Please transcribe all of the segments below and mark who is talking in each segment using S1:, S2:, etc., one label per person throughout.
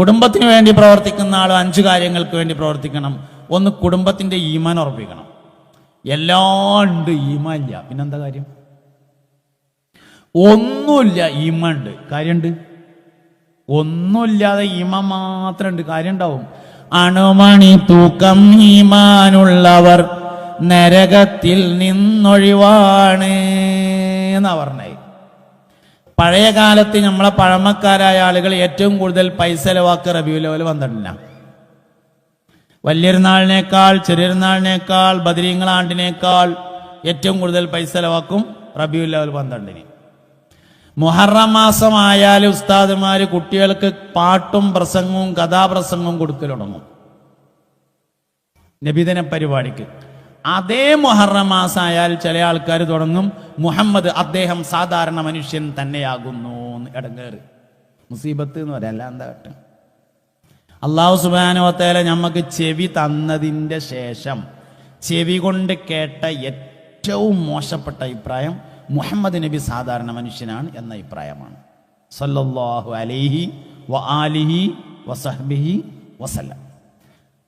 S1: കുടുംബത്തിന് വേണ്ടി പ്രവർത്തിക്കുന്ന ആൾ അഞ്ച് കാര്യങ്ങൾക്ക് വേണ്ടി പ്രവർത്തിക്കണം. ഒന്ന് കുടുംബത്തിന്റെ ഈമാൻ ഉറപ്പിക്കണം. എല്ലാം ഉണ്ട് ഈമാൻ ഇല്ല. പിന്നെന്താ കാര്യം? ഒന്നുമില്ല ഈമാൻ ഉണ്ട് കാര്യമുണ്ട് ഒന്നുമില്ലാതെ ഈമാൻ മാത്രം ഉണ്ട് കാര്യം ഉണ്ടാവും അണുമണി തൂക്കം ഈമാനുള്ളവർ നരകത്തിൽ നിന്നൊഴിവാണ് എന്നാ പറഞ്ഞത്. പഴയ കാലത്ത് നമ്മളെ പഴമക്കാരായ ആളുകൾ ഏറ്റവും കൂടുതൽ പൈസ ലവാക്ക് റബിയു ലെവൽ വന്നിട്ടില്ല. വലിയൊരുനാളിനേക്കാൾ ചെറിയൊരുനാളിനേക്കാൾ ബദരീങ്ങളാണ്ടിനേക്കാൾ ഏറ്റവും കൂടുതൽ പൈസ ചെലവാക്കും ലെവൽ പന്ത്രണ്ടിന്. മുഹറം മാസമായാൽ ഉസ്താദുമാർ കുട്ടികൾക്ക് പാട്ടും പ്രസംഗവും കഥാപ്രസംഗവും കൊടുക്കൽ തുടങ്ങും. നബിദിന പരിപാടിക്ക്. അതേ മുഹറം മാസമായാൽ ചില ആൾക്കാർ തുടങ്ങും മുഹമ്മദ് അദ്ദേഹം സാധാരണ മനുഷ്യൻ തന്നെയാകുന്നു ഇടങ്ങേറ്. മുസീബത്ത് എന്ന് പറയാം എന്താ കേട്ടോ? അള്ളാഹു സുബാനുവത്തേല നമുക്ക് ചെവി തന്നതിന്റെ ശേഷം ചെവി കൊണ്ട് കേട്ട ഏറ്റവും മോശപ്പെട്ട അഭിപ്രായം മുഹമ്മദ് നബി സാധാരണ മനുഷ്യനാണ് എന്ന അഭിപ്രായമാണ്. സല്ലല്ലാഹു അലൈഹി വ ആലിഹി വസഹ്ബിഹി വസല്ലം.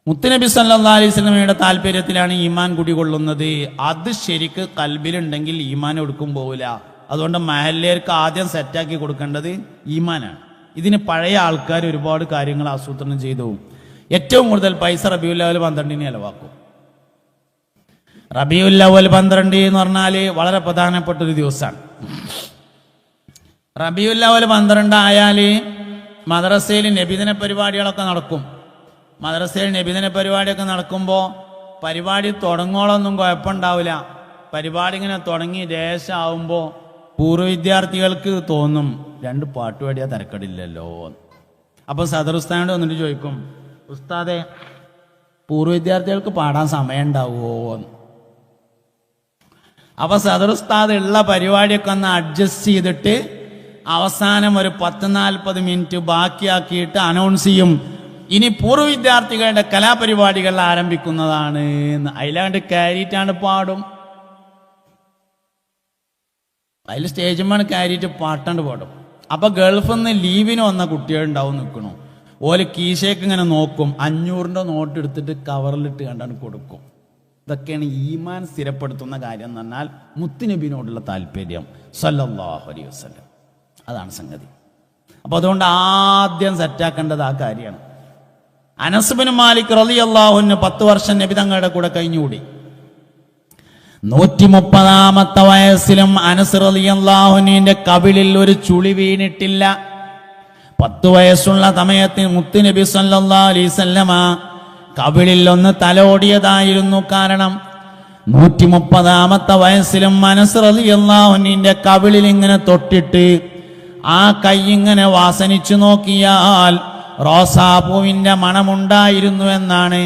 S1: മുത്തുനബി സല്ലാ അലൈഹി സ്വലമയുടെ താല്പര്യത്തിലാണ് ഈമാൻ കുടികൊള്ളുന്നത്. അത് ശരിക്ക് കൽബിലുണ്ടെങ്കിൽ ഈമാൻ എടുക്കും പോവില്ല. അതുകൊണ്ട് മഹല്ലേർക്ക് ആദ്യം സെറ്റാക്കി കൊടുക്കേണ്ടത് ഈമാനാണ്. ഇതിന് പഴയ ആൾക്കാർ ഒരുപാട് കാര്യങ്ങൾ ആസൂത്രണം ചെയ്തു. ഏറ്റവും കൂടുതൽ പൈസ റബിയുല്ലവൽ പന്ത്രണ്ടിന് ചിലവാക്കും. റബിയുല്ലവൽ പന്ത്രണ്ട് എന്ന് പറഞ്ഞാൽ വളരെ പ്രധാനപ്പെട്ട ഒരു ദിവസമാണ്. റബിയുല്ലവൽ പന്ത്രണ്ട് ആയാൽ മദ്രസയിൽ നബിദിന പരിപാടികളൊക്കെ നടക്കും. മദ്രസയിൽ നബിദിന പരിപാടിയൊക്കെ നടക്കുമ്പോൾ പരിപാടി തുടങ്ങോളൊന്നും കുഴപ്പമുണ്ടാവില്ല. പരിപാടി ഇങ്ങനെ തുടങ്ങി ദേശമാവുമ്പോൾ പൂർവ വിദ്യാർത്ഥികൾക്ക് തോന്നും രണ്ട് പാട്ട് പാടിയാൽ തിരക്കടില്ലല്ലോ. അപ്പോൾ സദർ ഉസ്താനോട് വന്നിട്ട് ചോദിക്കും ഉസ്താദെ പൂർവ വിദ്യാർത്ഥികൾക്ക് പാടാൻ സമയം ഉണ്ടാവുമോ അപ്പൊ സദർ ഉസ്താദ് ഉള്ള പരിപാടിയൊക്കെ ഒന്ന് അഡ്ജസ്റ്റ് ചെയ്തിട്ട് അവസാനം ഒരു പത്ത് നാൽപ്പത് മിനിറ്റ് ബാക്കിയാക്കിയിട്ട് അനൗൺസ് ചെയ്യും ഇനി പൂർവ വിദ്യാർത്ഥികളുടെ കലാപരിപാടികൾ ആരംഭിക്കുന്നതാണ് അതിലാണ്ട് കയറിയിട്ടാണ് പാടും. അതിൽ സ്റ്റേജുമാണ് കയറിയിട്ട് പാട്ടാണ്ട് പാടും. അപ്പൊ ഗൾഫിൽ നിന്ന് ലീവിന് വന്ന കുട്ടികളുണ്ടാവും നിൽക്കണു ഓൽ കീശേക്ക് ഇങ്ങനെ നോക്കും. അഞ്ഞൂറിന്റെ നോട്ട് എടുത്തിട്ട് കവറിലിട്ട് കണ്ടാണ് കൊടുക്കും. ഇതൊക്കെയാണ് ഈമാൻ സ്ഥിരപ്പെടുത്തുന്ന കാര്യം എന്ന് പറഞ്ഞാൽ മുത്തുനബിനോടുള്ള താല്പര്യം. സല്ലല്ലാഹു അലൈഹി വസല്ലം. അതാണ് സംഗതി. അപ്പൊ അതുകൊണ്ട് ആദ്യം സെറ്റാക്കേണ്ടത് ആ കാര്യമാണ്. അനസുബിന് മാലിക് റലി അള്ളാഹുന് പത്ത് വർഷം നബിതങ്ങളുടെ കൂടെ കഴിഞ്ഞുകൂടി. നൂറ്റി മുപ്പതാമത്തെ വയസ്സിലും അനസ് റലി അള്ളാഹുനിന്റെ കവിളിൽ ഒരു ചുളി വീണിട്ടില്ല. പത്ത് വയസ്സുള്ള സമയത്ത് മുത്തുനബി നബി അലൈഹി വസല്ലമ കവിളിൽ ഒന്ന് തലോടിയതായിരുന്നു കാരണം. നൂറ്റി മുപ്പതാമത്തെ വയസ്സിലും മനസ്സ് റളിയല്ലാഹുവിന്റെ കവിളിൽ ഇങ്ങനെ തൊട്ടിട്ട് ആ കൈ ഇങ്ങനെ വാസനിച്ചു നോക്കിയാൽ റോസാപ്പൂവിന്റെ മണമുണ്ടായിരുന്നു എന്നാണ്.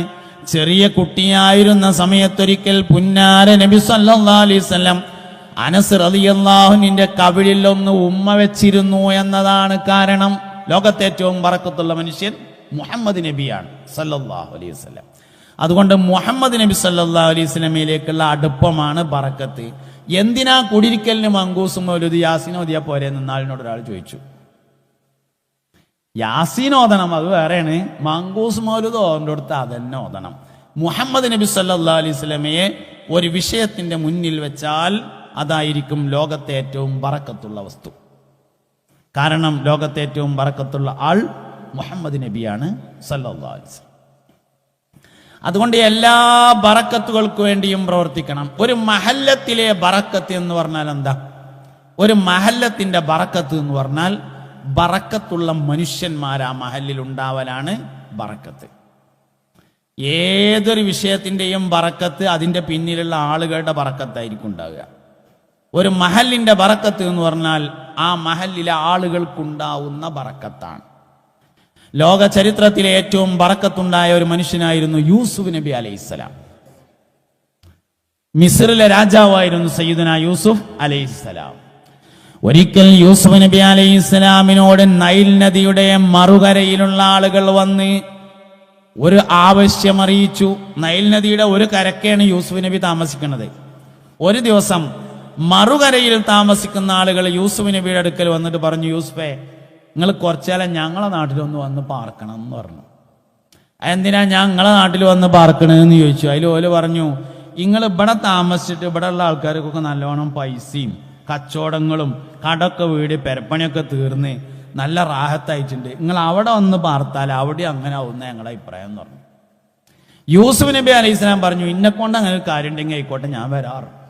S1: ചെറിയ കുട്ടിയായിരുന്ന സമയത്തൊരിക്കൽ പുന്നാര നബി സല്ലാ അലൈഹി വസല്ലം അനസ് റളിയല്ലാഹുവിന്റെ കവിളിൽ ഒന്ന് ഉമ്മ വെച്ചിരുന്നു എന്നതാണ് കാരണം. ലോകത്തെ ഏറ്റവും പറക്കത്തുള്ള മനുഷ്യൻ മുഹമ്മദ് നബിയാണ് സല്ലാഹു അലൈഹി അതുകൊണ്ട് മുഹമ്മദ് നബി സല്ലാ അലൈഹി സ്വലമയിലേക്കുള്ള അടുപ്പമാണ് ബറക്കത്ത് എന്തിനാ കുടിരിക്കലിന് മങ്കൂസും ഒരു യാസിനോദിയ പോരെ നിന്നാളിനോട് ഒരാൾ ചോദിച്ചു. യാസീൻ ഓതണം അത് വേറെയാണ്. മങ്കൂസ് മൗലൂദ് ഓതേണ്ട അടുത്ത് അതന്നെ ഓതണം. മുഹമ്മദ് നബി സല്ലാ അലൈഹി സ്വലമയെ ഒരു വിഷയത്തിന്റെ മുന്നിൽ വെച്ചാൽ അതായിരിക്കും ലോകത്തെ ഏറ്റവും ബറക്കത്തുള്ള വസ്തു. കാരണം ലോകത്തെ ഏറ്റവും ബറക്കത്തുള്ള ആൾ മുഹമ്മദ് നബിയാണ് സല്ലാ അലൈഹി അതുകൊണ്ട് എല്ലാ ബറക്കത്തുകൾക്ക് വേണ്ടിയും പ്രവർത്തിക്കണം. ഒരു മഹല്ലത്തിലെ ബറക്കത്ത് എന്ന് പറഞ്ഞാൽ എന്താ? ഒരു മഹല്ലത്തിന്റെ ബറക്കത്ത് എന്ന് പറഞ്ഞാൽ ബറക്കത്തുള്ള മനുഷ്യന്മാർ ആ മഹല്ലിൽ ഉണ്ടാവലാണ് ബറക്കത്ത്. ഏതൊരു വിഷയത്തിന്റെയും ബറക്കത്ത് അതിന്റെ പിന്നിലുള്ള ആളുകളുടെ ബറക്കത്തായിരിക്കും ഉണ്ടാവുക. ഒരു മഹലിന്റെ ബറക്കത്ത് എന്ന് പറഞ്ഞാൽ ആ മഹലിലെ ആളുകൾക്കുണ്ടാവുന്ന ബറക്കത്താണ്. ലോക ചരിത്രത്തിലെ ഏറ്റവും ബറക്കത്തുണ്ടായ ഒരു മനുഷ്യനായിരുന്നു യൂസുഫ് നബി അലൈഹിസ്സലാം മിസ്രിലെ രാജാവായിരുന്നു സയ്യിദന യൂസുഫ് അലൈഹിസ്സലാം ഒരിക്കൽ യൂസുഫ് നബി അലൈഹി അലൈഹിസ്സലാമിനോട് നൈൽ നദിയുടെ മറുകരയിലുള്ള ആളുകൾ വന്ന് ഒരു ആവശ്യം അറിയിച്ചു നൈൽ നദിയുടെ ഒരു കരക്കാണ് യൂസുഫ് നബി താമസിക്കുന്നത്. ഒരു ദിവസം മറുകരയിൽ താമസിക്കുന്ന ആളുകൾ യൂസുഫ് നബിയുടെ അടുക്കൽ വന്നിട്ട് പറഞ്ഞു യൂസുഫേ നിങ്ങൾ കുറച്ചാലും ഞങ്ങളെ നാട്ടിലൊന്ന് വന്ന് പാർക്കണം എന്ന് പറഞ്ഞു. എന്തിനാ ഞങ്ങളെ നാട്ടിൽ വന്ന് പാർക്കണെന്ന് ചോദിച്ചു. അതിൽ ഓൽ പറഞ്ഞു നിങ്ങൾ ഇവിടെ താമസിച്ചിട്ട് ഇവിടെ ഉള്ള ആൾക്കാർക്കൊക്കെ നല്ലോണം പൈസയും കച്ചവടങ്ങളും കടമൊക്കെ വീട് പെരപ്പണിയൊക്കെ തീർന്ന് നല്ല റാഹത്തായിട്ടുണ്ട്. നിങ്ങൾ അവിടെ വന്ന് പാർത്താൽ അവിടെ അങ്ങനെ ആവുന്ന ഞങ്ങളുടെ അഭിപ്രായം എന്ന് പറഞ്ഞു. യൂസുഫ് നബി അലൈഹി പറഞ്ഞു ഇന്നെ കൊണ്ട് അങ്ങനെ ഒരു കാര്യം ഉണ്ടെങ്കിൽ ആയിക്കോട്ടെ ഞാൻ വരാറ്.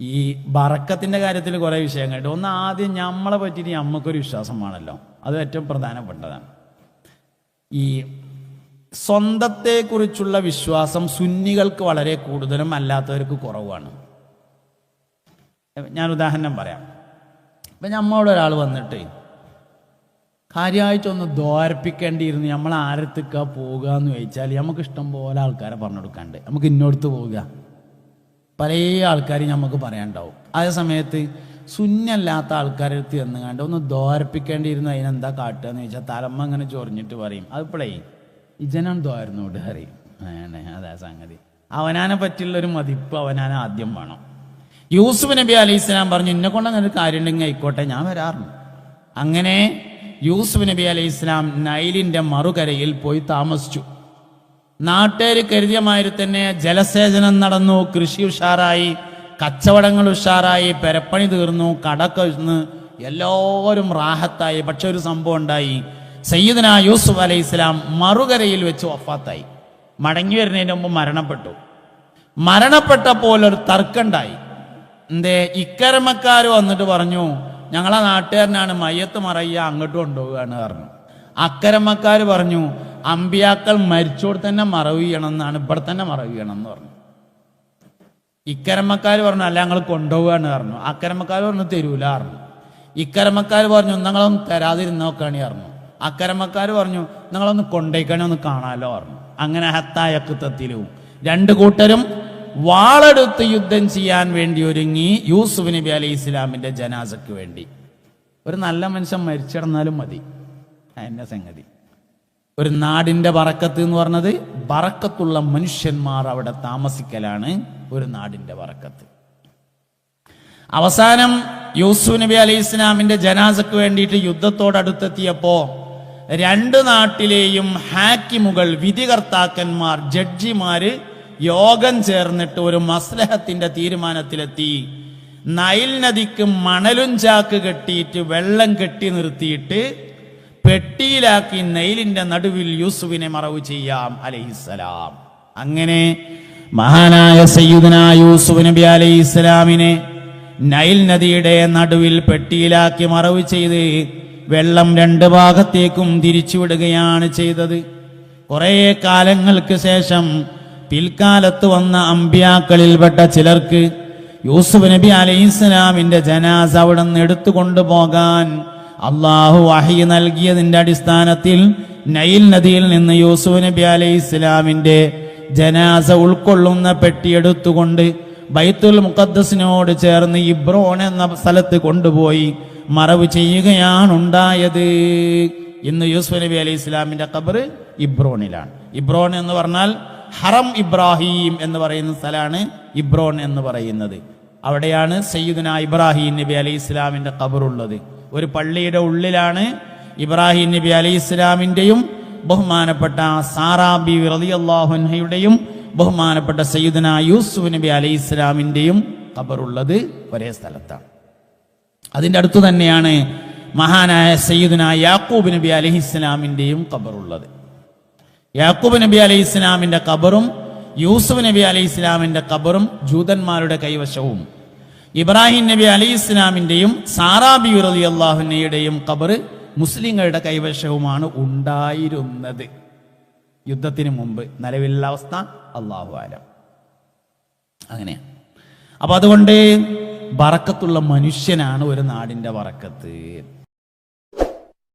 S1: ഈ ബറക്കത്തിന്റെ കാര്യത്തിൽ കുറെ വിഷയങ്ങളുണ്ട്. ഒന്ന് ആദ്യം നമ്മളെ പറ്റിയിട്ട് നമ്മക്കൊരു വിശ്വാസമാണല്ലോ അത് ഏറ്റവും പ്രധാനപ്പെട്ടതാണ്. ഈ സ്വന്തത്തെക്കുറിച്ചുള്ള വിശ്വാസം സുന്നികൾക്ക് വളരെ കൂടുതലും അല്ലാത്തവർക്ക് കുറവാണ്. ഞാൻ ഉദാഹരണം പറയാം. ഇപ്പം നമ്മളോട് ഒരാൾ വന്നിട്ട് കാര്യമായിട്ടൊന്ന് ദ്വാരപ്പിക്കേണ്ടിയിരുന്നു. നമ്മൾ ആരത്തേക്കാ പോകുക എന്ന് ചോദിച്ചാൽ നമുക്ക് ഇഷ്ടം പോലെ ആൾക്കാരെ പറഞ്ഞു കൊടുക്കാണ്ട്. നമുക്ക് ഇന്നോടത്ത് പോവുക. പല ആൾക്കാർ നമുക്ക് പറയാണ്ടാവും. അതേ സമയത്ത് ശൂന്യല്ലാത്ത ആൾക്കാരെ അടുത്ത് ചെന്നുകാണ്ട് ഒന്ന് ദ്വാരപ്പിക്കേണ്ടിയിരുന്നു. അതിനെന്താ കാട്ടുക എന്ന് ചോദിച്ചാൽ തലമ്മ അങ്ങനെ ചൊറിഞ്ഞിട്ട് പറയും. അത് അതിപ്പോഴേ ഇജനാണ് ദ്വാരുന്നോട് അറിയും അതാ സംഗതി. അവനാനെ പറ്റിയുള്ളൊരു മതിപ്പ് അവനാനെ ആദ്യം വേണം. യൂസുഫ് നബി അലൈഹി ഇസ്ലാം പറഞ്ഞു എന്നെ കൊണ്ട് അങ്ങനെ ഒരു കാര്യം ഉണ്ടെങ്കിൽ ആയിക്കോട്ടെ ഞാൻ വരാറുണ്ട്. അങ്ങനെ യൂസുഫ് നബി അലൈഹി ഇസ്ലാം നൈലിന്റെ മറുകരയിൽ പോയി താമസിച്ചു. നാട്ടുകാർ കരുതിയ മാതിരി തന്നെ ജലസേചനം നടന്നു കൃഷി ഉഷാറായി കച്ചവടങ്ങൾ ഉഷാറായി പെരപ്പണി തീർന്നു കടക്ക എല്ലാവരും റാഹത്തായി. പക്ഷെ ഒരു സംഭവം ഉണ്ടായി. സയ്യിദന യൂസുഫ് അലൈഹി ഇസ്ലാം മറുകരയിൽ വെച്ച് വഫാത്തായി. മടങ്ങി വരുന്നതിന് മുമ്പ് മരണപ്പെട്ടു. മരണപ്പെട്ടപ്പോൾ ഒരു തർക്കമുണ്ടായി എന്തേ ഇക്കരമക്കാർ വന്നിട്ട് പറഞ്ഞു ഞങ്ങളെ നാട്ടുകാരനാണ് മയ്യത്ത് മറയ്യ അങ്ങോട്ട് കൊണ്ടുപോവുകയാണ് പറഞ്ഞു. അക്കരമക്കാർ പറഞ്ഞു അമ്പിയാക്കൾ മരിച്ചോട് തന്നെ മറവ് ചെയ്യണം എന്നാണ് ഇവിടെ തന്നെ മറവ് ചെയ്യണം എന്ന് പറഞ്ഞു. ഇക്കരമക്കാർ പറഞ്ഞു അല്ല ഞങ്ങൾ കൊണ്ടുപോവുകയാണ് പറഞ്ഞു. അക്കരമക്കാർ പറഞ്ഞു തരൂല പറഞ്ഞു. ഇക്കരമക്കാർ പറഞ്ഞു നിങ്ങളൊന്ന് തരാതിരുന്നോക്കാണി പറഞ്ഞു. അക്കരമക്കാർ പറഞ്ഞു നിങ്ങളൊന്ന് കൊണ്ടേക്കണേ ഒന്ന് കാണാലോ പറഞ്ഞു. അങ്ങനെ ഹത്തായക്ക് തത്തിലും രണ്ട് കൂട്ടരും വാളെടുത്ത് യുദ്ധം ചെയ്യാൻ വേണ്ടി ഒരുങ്ങി യൂസുഫ് നബി അലൈഹി ഇസ്ലാമിന്റെ ജനാസയ്ക്ക് വേണ്ടി. ഒരു നല്ല മനുഷ്യൻ മരിച്ചിടന്നാലും മതി. എന്നെ സംഗതി. ഒരു നാടിന്റെ വറക്കത്ത് എന്ന് പറഞ്ഞത് വറക്കത്തുള്ള മനുഷ്യന്മാർ അവിടെ താമസിക്കലാണ് ഒരു നാടിന്റെ വറക്കത്ത്. അവസാനം യൂസുഫ് നബി അലൈഹി ഇസ്ലാമിന്റെ ജനാസയ്ക്ക് വേണ്ടിയിട്ട് യുദ്ധത്തോടടുത്തെത്തിയപ്പോ രണ്ട് നാട്ടിലെയും ഹാക്കിമുകൾ വിധികർത്താക്കന്മാർ ജഡ്ജിമാര് യോഗം ചേർന്നിട്ട് ഒരു മസ്ലഹത്തിന്റെ തീരുമാനത്തിലെത്തി. നൈൽ നദിക്ക് മണലും ചാക്ക് കെട്ടിയിട്ട് വെള്ളം കെട്ടി നിർത്തിയിട്ട് പെട്ടിയിലാക്കി നൈലിന്റെ നടുവിൽ യൂസുഫിനെ മറവ് ചെയ്യാം അലൈഹിസ്സലാം അങ്ങനെ മഹാനായ സയ്യിദന യൂസുഫ് നബി അലൈഹി ഇസ്ലാമിനെ നൈൽ നദിയുടെ നടുവിൽ പെട്ടിയിലാക്കി മറവ് ചെയ്ത് വെള്ളം രണ്ട് ഭാഗത്തേക്കും തിരിച്ചുവിടുകയാണ് ചെയ്തത്. കുറേ കാലങ്ങൾക്ക് ശേഷം പിൽക്കാലത്ത് വന്ന അമ്പ്യാക്കളിൽപ്പെട്ട ചിലർക്ക് യൂസുഫ് നബി അലൈഹിസ്സലാമിന്റെ ജനാസ അവിടെ നിന്ന് എടുത്തുകൊണ്ടുപോകാൻ അള്ളാഹു വഹി നൽകിയതിന്റെ അടിസ്ഥാനത്തിൽ നൈൽ നദിയിൽ നിന്ന് യൂസുഫ് നബി അലൈഹി ഇസ്ലാമിന്റെ ജനാസ ഉൾക്കൊള്ളുന്ന പെട്ടി എടുത്തുകൊണ്ട് ബൈത്തുൽ മുഖദ്സിനോട് ചേർന്ന് ഇബ്രോൺ എന്ന സ്ഥലത്ത് കൊണ്ടുപോയി മറവ് ചെയ്യുകയാണ് ഉണ്ടായത് ഇന്ന് യൂസുഫ് നബി അലൈഹി ഇസ്ലാമിന്റെ ഖബർ ഇബ്രോണിലാണ്. ഇബ്രോൺ എന്ന് പറഞ്ഞാൽ ഹറം ഇബ്രാഹിം എന്ന് പറയുന്ന സ്ഥലമാണ് ഇബ്രോൺ എന്ന് പറയുന്നത്. അവിടെയാണ് സയ്യിദുന ഇബ്രാഹിം നബി അലൈഹി ഇസ്ലാമിന്റെ ഖബറുള്ളത്. ഒരു പള്ളിയുടെ ഉള്ളിലാണ് ഇബ്രാഹിം നബി അലൈഹി ഇസ്ലാമിന്റെയും ബഹുമാനപ്പെട്ട സാറാ സാറാബി റളിയല്ലാഹുൻഹയുടെയും ബഹുമാനപ്പെട്ട സയ്യിദുന യൂസുഫ് നബി അലൈഹി ഇസ്ലാമിന്റെയും ഖബറുള്ളത് ഒരേ സ്ഥലത്താണ്. അതിന്റെ അടുത്ത് തന്നെയാണ് മഹാനായ സയ്യിദുന യാക്കൂബ് നബി അലൈഹി ഇസ്ലാമിന്റെയും ഖബറുള്ളത്. യാക്കൂബ് നബി അലൈഹി ഇസ്ലാമിന്റെ കബറും യൂസുഫ് നബി അലൈഹി ഇസ്ലാമിന്റെ കബറും ജൂതന്മാരുടെ കൈവശവും. ഇബ്രാഹിം നബി അലൈഹി ഇസ്ലാമിന്റെയും സാറാബി റലി അള്ളാഹുനയുടെയും കബറ് മുസ്ലിങ്ങളുടെ കൈവശവുമാണ് ഉണ്ടായിരുന്നത്. യുദ്ധത്തിന് മുമ്പ്. നിലവിലുള്ള അവസ്ഥ അള്ളാഹു ആലം. അങ്ങനെയാണ്. അപ്പൊ അതുകൊണ്ട് ബറക്കത്തുള്ള മനുഷ്യനാണ് ഒരു നാടിന്റെ വറക്കത്ത്